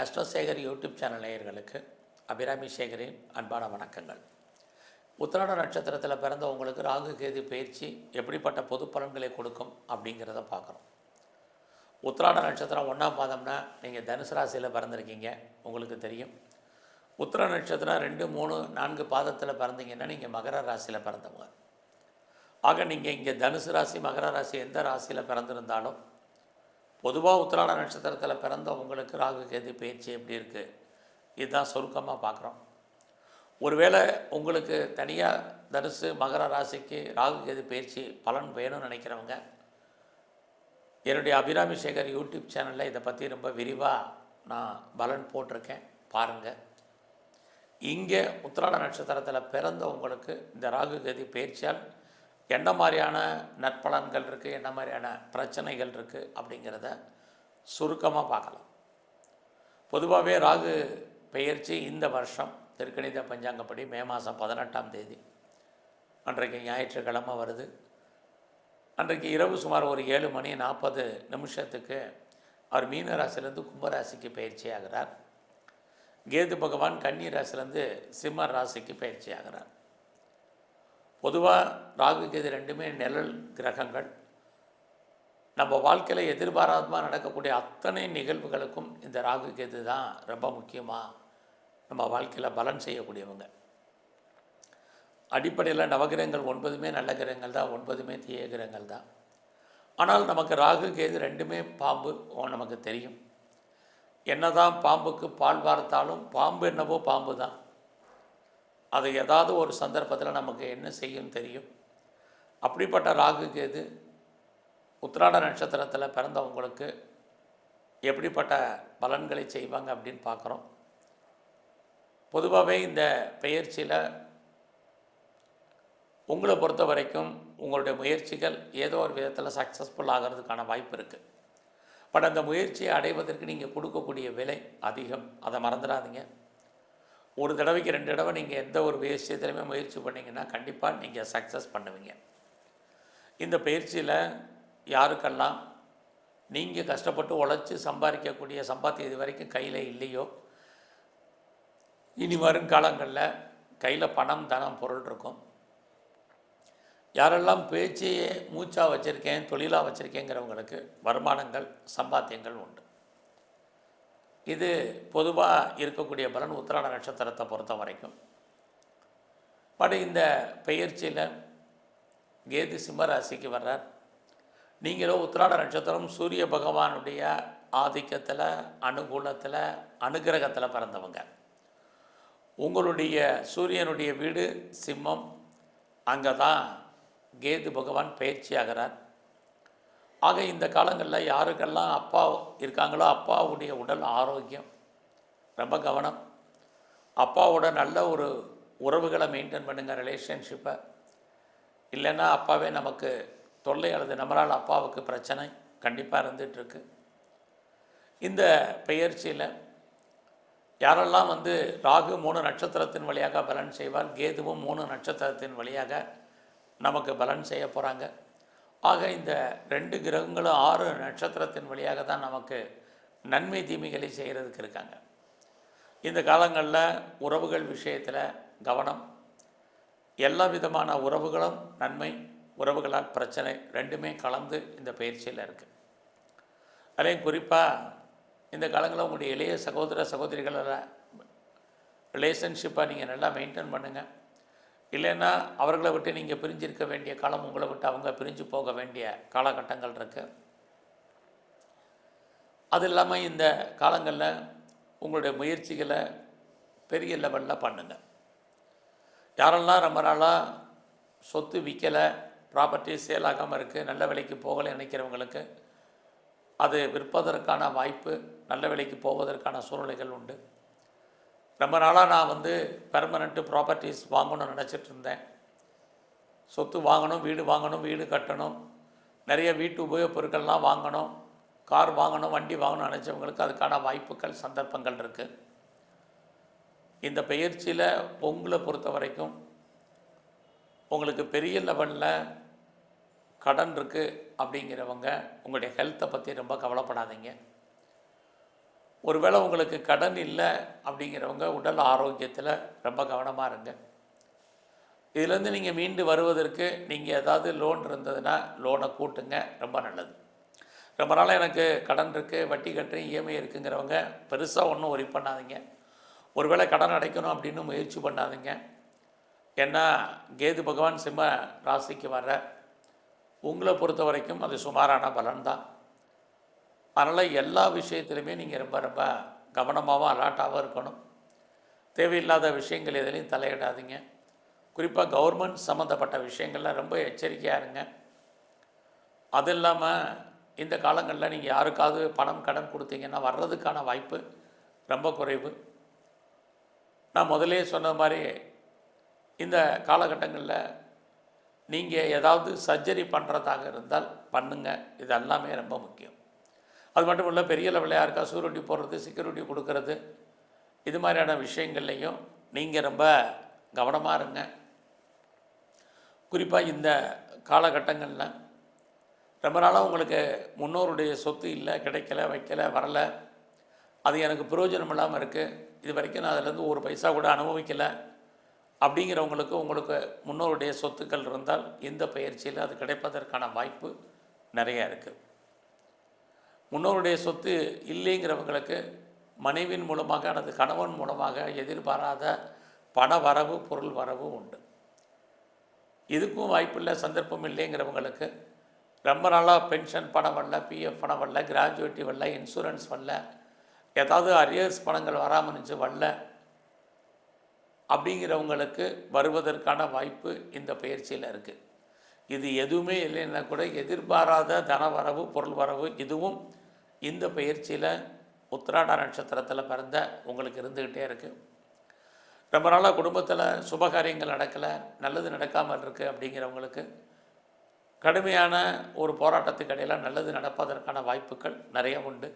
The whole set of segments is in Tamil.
ஆஸ்ட்ரோசேகர் யூடியூப் சேனல் நேயர்களுக்கு அபிராமி சேகரின் அன்பான வணக்கங்கள். உத்திராட நட்சத்திரத்தில் பிறந்த உங்களுக்கு ராகு கேது பயிற்சி எப்படிப்பட்ட பொது பலன்களை கொடுக்கும் அப்படிங்கிறத பார்க்குறோம். உத்திராட நட்சத்திரம் ஒன்றாம் பாதம்னா நீங்கள் தனுசு ராசியில் பிறந்திருக்கீங்க உங்களுக்கு தெரியும். உத்திர நட்சத்திரம் ரெண்டு மூணு நான்கு பாதத்தில் பிறந்தீங்கன்னா நீங்கள் மகர ராசியில் பிறந்தவங்க. ஆக நீங்கள் இங்கே தனுசு ராசி மகர ராசி எந்த ராசியில் பிறந்திருந்தாலும் பொதுவாக உத்திராட நட்சத்திரத்தில் பிறந்தவங்களுக்கு ராகு கேது பயிற்சி எப்படி இருக்குது இதுதான் சுருக்கமாக பார்க்குறோம் ஒருவேளை உங்களுக்கு தனியாக தனுசு மகர ராசிக்கு ராகு கேது பயிற்சி பலன் வேணும்னு நினைக்கிறவங்க என்னுடைய அபிராமி சேகர் யூடியூப் சேனலில் இதை பற்றி ரொம்ப விரிவாக நான் பலன் போட்டிருக்கேன். பாருங்கள் இங்கே உத்திராட நட்சத்திரத்தில் பிறந்தவங்களுக்கு இந்த ராகு கதி பயிற்சியால் என்ன மாதிரியான நற்பலன்கள் இருக்குது என்ன மாதிரியான பிரச்சனைகள் இருக்குது அப்படிங்கிறத சுருக்கமாக பார்க்கலாம். பொதுவாகவே ராகு பெயர்ச்சி இந்த வருஷம் திருக்கணித பஞ்சாங்கப்படி மே மாதம் பதினெட்டாம் தேதி. அன்றைக்கு ஞாயிற்றுக்கிழமை வருது. அன்றைக்கு இரவு சுமார் ஒரு ஏழு மணி நாற்பது நிமிஷத்துக்கு அவர் மீன ராசிலேருந்து கும்பராசிக்கு பயிற்சி ஆகிறார். கேது பகவான் கன்னி ராசிலேருந்து சிம்ம ராசிக்கு பயிற்சி ஆகிறார். பொதுவாக ராகு கேது ரெண்டுமே நிழல் கிரகங்கள். நம்ம வாழ்க்கையில் எதிர்பாராதமாக நடக்கக்கூடிய அத்தனை நிகழ்வுகளுக்கும் இந்த ராகு கேது தான் ரொம்ப முக்கியமாக நம்ம வாழ்க்கையில் பலன் செய்யக்கூடியவங்க. அடிப்படையில் நவகிரகங்கள் ஒன்பதுமே நல்ல கிரகங்கள் தான் ஒன்பதுமே தீய கிரகங்கள் தான். ஆனால் நமக்கு ராகு கேது ரெண்டுமே பாம்பு ஓ, நமக்கு தெரியும். என்னதான் பாம்புக்கு பால் வார்த்தாலும் பாம்பு என்னவோ பாம்பு தான். அது ஏதாவது ஒரு சந்தர்ப்பத்தில் நமக்கு என்ன செய்யும் தெரியும். அப்படிப்பட்ட ராகு கேது உத்திராட நட்சத்திரத்தில் பிறந்தவங்களுக்கு எப்படிப்பட்ட பலன்களை செய்வாங்க அப்படின்னு பார்க்குறோம். பொதுவாகவே இந்த பெயர்ச்சியில் உங்களை பொறுத்த வரைக்கும் உங்களுடைய முயற்சிகள் ஏதோ ஒரு விதத்தில் சக்ஸஸ்ஃபுல் ஆகிறதுக்கான வாய்ப்பு இருக்குது பட் அந்த முயற்சியை அடைவதற்கு நீங்கள் கொடுக்கக்கூடிய விலை அதிகம். அதை மறந்துடாதீங்க. ஒரு தடவைக்கு ரெண்டு தடவை நீங்கள் எந்த ஒரு விஷயத்துலையுமே முயற்சி பண்ணீங்கன்னா கண்டிப்பாக நீங்கள் சக்ஸஸ் பண்ணுவீங்க. இந்த பயிற்சியில் யாருக்கெல்லாம் நீங்கள் கஷ்டப்பட்டு உழைச்சி சம்பாதிக்கக்கூடிய சம்பாத்தியம் இது வரைக்கும் கையில் இல்லையோ இனி வரும் காலங்களில் கையில் பணம் தனம் பொருள் இருக்கும். யாரெல்லாம் பேச்சையே மூச்சாக வச்சுருக்கேன் தொழிலாக வச்சுருக்கேங்கிறவங்களுக்கு வருமானங்கள் சம்பாத்தியங்கள் உண்டு. இது பொதுவாக இருக்கக்கூடிய பலன் உத்திராட நட்சத்திரத்தை பொறுத்த வரைக்கும். பட் இந்த பெயர்ச்சியில் கேது சிம்ம ராசிக்கு வர்றார். நீங்களோ உத்திராட நட்சத்திரம் சூரிய பகவானுடைய ஆதிக்கத்தில் அனுகூலத்தில் அனுகிரகத்தில் பிறந்தவங்க. உங்களுடைய சூரியனுடைய வீடு சிம்மம். அங்கே தான் கேது பகவான் பயிற்சி ஆகிறார் ஆக இந்த காலங்களில் யாருக்கெல்லாம் அப்பா இருக்காங்களோ அப்பாவுடைய உடல் ஆரோக்கியம் ரொம்ப கவனம். அப்பாவோட நல்ல ஒரு உறவுகளை மெயின்டைன் பண்ணுங்கள் ரிலேஷன்ஷிப்பை இல்லைன்னா அப்பாவே நமக்கு தொல்லை அல்லது நம்மளால் அப்பாவுக்கு பிரச்சனை கண்டிப்பாக இருந்துகிட்ருக்கு இந்த பெயர்ச்சியில் யாரெல்லாம் வந்து ராகு மூணு நட்சத்திரத்தின் வழியாக பலன் செய்வார் கேதுவும் மூணு நட்சத்திரத்தின் வழியாக நமக்கு பலன் செய்ய போகிறாங்க ஆக இந்த ரெண்டு கிரகங்களும் ஆறு நட்சத்திரத்தின் வழியாக தான் நமக்கு நன்மை தீமைகளை செய்கிறதுக்கு இருக்காங்க. இந்த காலங்களில் உறவுகள் விஷயத்தில் கவனம் எல்லா விதமான உறவுகளும் நன்மை உறவுகளால் பிரச்சனை ரெண்டுமே கலந்து இந்த பயிற்சியில் இருக்குது அதையும் குறிப்பாக இந்த காலங்களில் உங்களுடைய இளைய சகோதர சகோதரிகளில் ரிலேஷன்ஷிப்பை நீங்கள் நல்லா மெயின்டைன் பண்ணுங்கள் இல்லைன்னா அவர்களை விட்டு நீங்கள் பிரிஞ்சிருக்க வேண்டிய காலம் உங்களை விட்டு அவங்க பிரிஞ்சு போக வேண்டிய காலகட்டங்கள் இருக்குது அது இல்லாமல் இந்த காலங்களில் உங்களுடைய முயற்சிகளை பெரிய லெவலில் பண்ணுங்கள் யாரெல்லாம் ரொம்ப நாளாக சொத்து விற்கலை ப்ராப்பர்ட்டி சேல் ஆகாமல் இருக்குது நல்ல விலைக்கு போகலை நினைக்கிறவங்களுக்கு அது விற்பதற்கான வாய்ப்பு நல்ல விலைக்கு போவதற்கான சூழ்நிலைகள் உண்டு. ரொம்ப நாளாக நான் வந்து பெர்மனண்ட்டு ப்ராப்பர்ட்டிஸ் வாங்கணும்னு நினச்சிட்டு இருந்தேன் சொத்து வாங்கணும் வீடு வாங்கணும் வீடு கட்டணும். நிறைய வீட்டு உபயோகப் பொருட்கள்லாம் வாங்கணும். கார் வாங்கணும் வண்டி வாங்கணும் நினச்சவங்களுக்கு அதுக்கான வாய்ப்புகள் சந்தர்ப்பங்கள் இருக்குது இந்த பயிற்சியில் உங்களை பொறுத்த வரைக்கும் உங்களுக்கு பெரிய லெவலில் கடன் இருக்குது அப்படிங்கிறவங்க உங்களுடைய ஹெல்த்தை பற்றி ரொம்ப கவலைப்படாதீங்க. ஒருவேளை உங்களுக்கு கடன் இல்லை அப்படிங்கிறவங்க உடல் ஆரோக்கியத்தில் ரொம்ப கவனமாக இருங்க. இதுலேருந்து நீங்கள் மீண்டு வருவதற்கு நீங்கள் ஏதாவது லோன் இருந்ததுன்னா லோனை கூட்டுங்க ரொம்ப நல்லது. ரொம்ப நாளாக எனக்கு கடன் இருக்குது வட்டி கட்டுறேன் இஎம்ஐ இருக்குங்கிறவங்க பெருசாக ஒன்றும் ஒரி பண்ணாதீங்க. ஒருவேளை கடன் அடைக்கணும் அப்படின்னு முயற்சி பண்ணாதீங்க. ஏன்னா கேது பகவான் சிம்ம ராசிக்கு வர உங்களை பொறுத்த வரைக்கும் அது சுமாரான பலன் தான் அதனால் எல்லா விஷயத்துலையுமே நீங்கள் ரொம்ப ரொம்ப கவனமாகவும் அலர்ட்டாகவும் இருக்கணும். தேவையில்லாத விஷயங்கள் எதுலையும் தலையிடாதீங்க. குறிப்பாக கவர்மெண்ட் சம்மந்தப்பட்ட விஷயங்கள்லாம் ரொம்ப எச்சரிக்கையாக இருங்க. அது இல்லாமல் இந்த காலங்களில் நீங்கள் யாருக்காவது பணம் கடன் கொடுத்தீங்கன்னா வர்றதுக்கான வாய்ப்பு ரொம்ப குறைவு. நான் முதலே சொன்ன மாதிரி இந்த காலகட்டங்களில் நீங்கள் ஏதாவது சர்ஜரி பண்ணுறதாக இருந்தால் பண்ணுங்கள் இது எல்லாமே ரொம்ப முக்கியம். அது மட்டும் இல்லை பெரிய லெவலில் யாருக்கா சூரிட்டி போடுறது செக்யூரிட்டி கொடுக்கறது இது மாதிரியான விஷயங்கள்லையும் நீங்கள் ரொம்ப கவனமாக இருங்க. குறிப்பாக இந்த காலகட்டங்களில் ரொம்ப நாளாக உங்களுக்கு முன்னோருடைய சொத்து இல்லை கிடைக்கல வைக்கல வரல. அது எனக்கு பிரயோஜனம் இல்லாமல் இருக்குது இது வரைக்கும் நான் அதிலேருந்து ஒரு பைசா கூட அனுபவிக்கலை. அப்படிங்கிறவங்களுக்கு உங்களுக்கு முன்னோருடைய சொத்துக்கள் இருந்தால் இந்த பயிற்சியில் அது கிடைப்பதற்கான வாய்ப்பு நிறையா இருக்குது முன்னோருடைய சொத்து இல்லைங்கிறவங்களுக்கு மனைவியின் மூலமாக அல்லது கணவன் மூலமாக எதிர்பாராத பண வரவு பொருள் வரவு உண்டு. இதுக்கும் வாய்ப்பில்லை சந்தர்ப்பம் இல்லைங்கிறவங்களுக்கு ரொம்ப நாளாக பென்ஷன் பணம் வரல பிஎஃப் பணம் வரல கிராஜுவேட்டி வரல இன்சூரன்ஸ் வரல ஏதாவது அரியர்ஸ் பணங்கள் வராமல் இருந்துச்சு வரல அப்படிங்கிறவங்களுக்கு வருவதற்கான வாய்ப்பு இந்த பயிற்சியில் இருக்குது இது எதுவுமே இல்லைன்னா கூட எதிர்பாராத தன வரவு பொருள் வரவு இதுவும் இந்த பயிற்சியில் உத்திராட நட்சத்திரத்தில் பிறந்த உங்களுக்கு இருந்துக்கிட்டே இருக்குது ரொம்ப நாளாக குடும்பத்தில் சுபகாரியங்கள் நடக்கலை நல்லது நடக்காமல் இருக்குது அப்படிங்கிறவங்களுக்கு கடுமையான ஒரு போராட்டத்துக்கு இடையில் நல்லது நடப்பதற்கான வாய்ப்புகள் நிறைய உண்டு.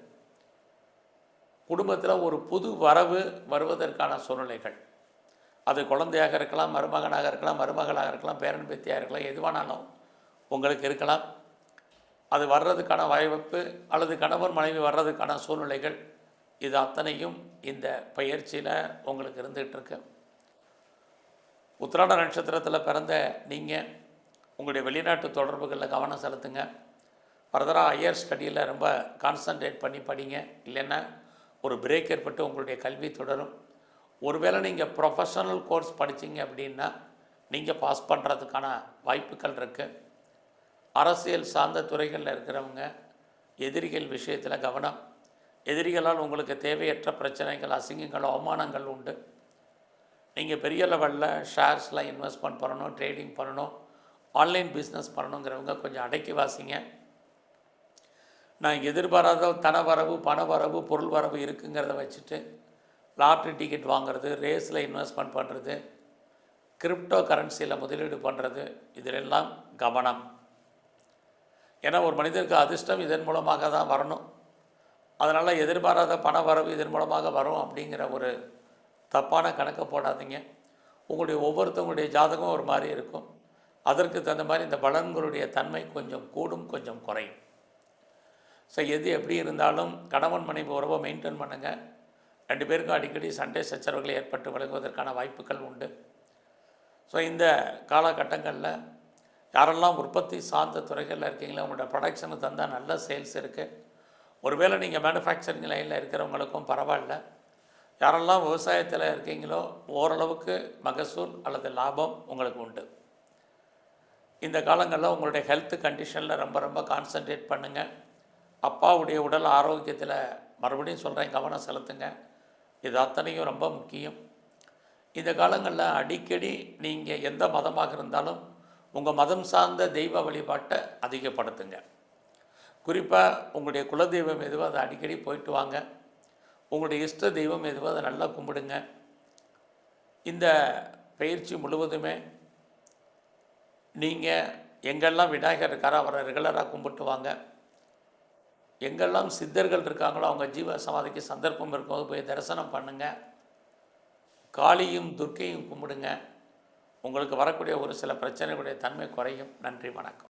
குடும்பத்தில் ஒரு புது வரவு வருவதற்கான சூழ்நிலைகள். அது குழந்தையாக இருக்கலாம் மருமகனாக இருக்கலாம் மருமகளாக இருக்கலாம் பேரன் பேத்தியாக இருக்கலாம் எதுவானாலும் உங்களுக்கு இருக்கலாம். அது வர்றதுக்கான வாய்ப்பு அல்லது கணவன் மனைவி வர்றதுக்கான சூழ்நிலைகள் இது அத்தனையும் இந்த பயிற்சியில் உங்களுக்கு இருந்துகிட்டு இருக்கு உத்திராட நட்சத்திரத்தில் பிறந்த நீங்கள் உங்களுடைய வெளிநாட்டு தொடர்புகளில் கவனம் செலுத்துங்க. ஃபர்தராக ஹையர் ஸ்டடியில் ரொம்ப கான்சன்ட்ரேட் பண்ணி படிங்க. இல்லைன்னா ஒரு பிரேக் ஏற்பட்டு உங்களுடைய கல்வி தொடரும். ஒருவேளை நீங்கள் ப்ரொஃபஷனல் கோர்ஸ் படிச்சீங்க அப்படின்னா நீங்கள் பாஸ் பண்ணுறதுக்கான வாய்ப்புகள் இருக்குது அரசியல் சார்ந்த துறைகளில் இருக்கிறவங்க எதிரிகள் விஷயத்தில் கவனம். எதிரிகளால் உங்களுக்கு தேவையற்ற பிரச்சனைகள் அசிங்கங்கள் அவமானங்கள் உண்டு. நீங்கள் பெரிய லெவலில் ஷேர்ஸில் இன்வெஸ்ட்மெண்ட் பண்ணணும் ட்ரேடிங் பண்ணணும் ஆன்லைன் பிஸ்னஸ் பண்ணணுங்கிறவங்க கொஞ்சம் அடக்கி வாசிங்க. நான் எதிர்பாராத தன வரவு பண வரவு பொருள் வரவு இருக்குங்கிறத வச்சுட்டு லாட்ரி டிக்கெட் வாங்குறது ரேஸில் இன்வெஸ்ட்மெண்ட் பண்ணுறது கிரிப்டோ கரன்சியில் முதலீடு பண்ணுறது இதிலெல்லாம் கவனம். ஏன்னா ஒரு மனிதருக்கு அதிர்ஷ்டம் இதன் மூலமாக தான் வரணும். அதனால் எதிர்பாராத பண வரவு இதன் மூலமாக வரும் அப்படிங்கிற ஒரு தப்பான கணக்கை போடாதீங்க. உங்களுடைய ஒவ்வொருத்தவங்களுடைய ஜாதகம் ஒரு மாதிரி இருக்கும். அதற்கு தகுந்த மாதிரி இந்த பலன்களுடைய தன்மை கொஞ்சம் கூடும் கொஞ்சம் குறையும். ஸோ எது எப்படி இருந்தாலும் கணவன் மனைவி உறவை மெயின்டைன் பண்ணுங்கள் ரெண்டு பேருக்கும் அடிக்கடி சண்டை சச்சரவுகள் ஏற்பட்டு விலகுவதற்கான வாய்ப்புகள் உண்டு. ஸோ இந்த காலகட்டங்களில் யாரெல்லாம் உற்பத்தி சார்ந்த துறைகளில் இருக்கீங்களோ உங்களோட ப்ரொடக்ஷனுக்கு தந்தால் நல்ல சேல்ஸ் இருக்குது ஒருவேளை நீங்கள் மேனுஃபேக்சரிங் லைனில் இருக்கிறவங்களுக்கும் பரவாயில்ல. யாரெல்லாம் விவசாயத்தில் இருக்கீங்களோ ஓரளவுக்கு மகசூல் அல்லது லாபம் உங்களுக்கு உண்டு. இந்த காலங்களில் உங்களுடைய ஹெல்த் கண்டிஷனில் ரொம்ப ரொம்ப கான்சன்ட்ரேட் பண்ணுங்கள் அப்பாவுடைய உடல் ஆரோக்கியத்தில் மறுபடியும் சொல்கிறேன் கவனம் செலுத்துங்க. இது அத்தனையும் ரொம்ப முக்கியம். இந்த காலங்களில் அடிக்கடி நீங்கள் எந்த மதமாக இருந்தாலும் உங்கள் மதம் சார்ந்த தெய்வ வழிபாட்டை அதிகப்படுத்துங்க. குறிப்பாக உங்களுடைய குலதெய்வம் எதுவோ அதை அடிக்கடி போயிட்டு வாங்க. உங்களுடைய இஷ்ட தெய்வம் எதுவோ அதை நல்லா கும்பிடுங்க. இந்த பயிற்சி முழுவதுமே நீங்கள் எங்கெல்லாம் விநாயகர் இருக்காரோ அவரை ரெகுலராக கும்பிட்டு வாங்க. எங்கெல்லாம் சித்தர்கள் இருக்காங்களோ அவங்க ஜீவ சமாதிக்கு சந்தர்ப்பம் இருக்கும்போது போய் தரிசனம் பண்ணுங்கள் காளியும் துர்க்கையும் கும்பிடுங்க. உங்களுக்கு வரக்கூடிய ஒரு சில பிரச்சனைகளுடைய தன்மை குறையும். நன்றி வணக்கம்.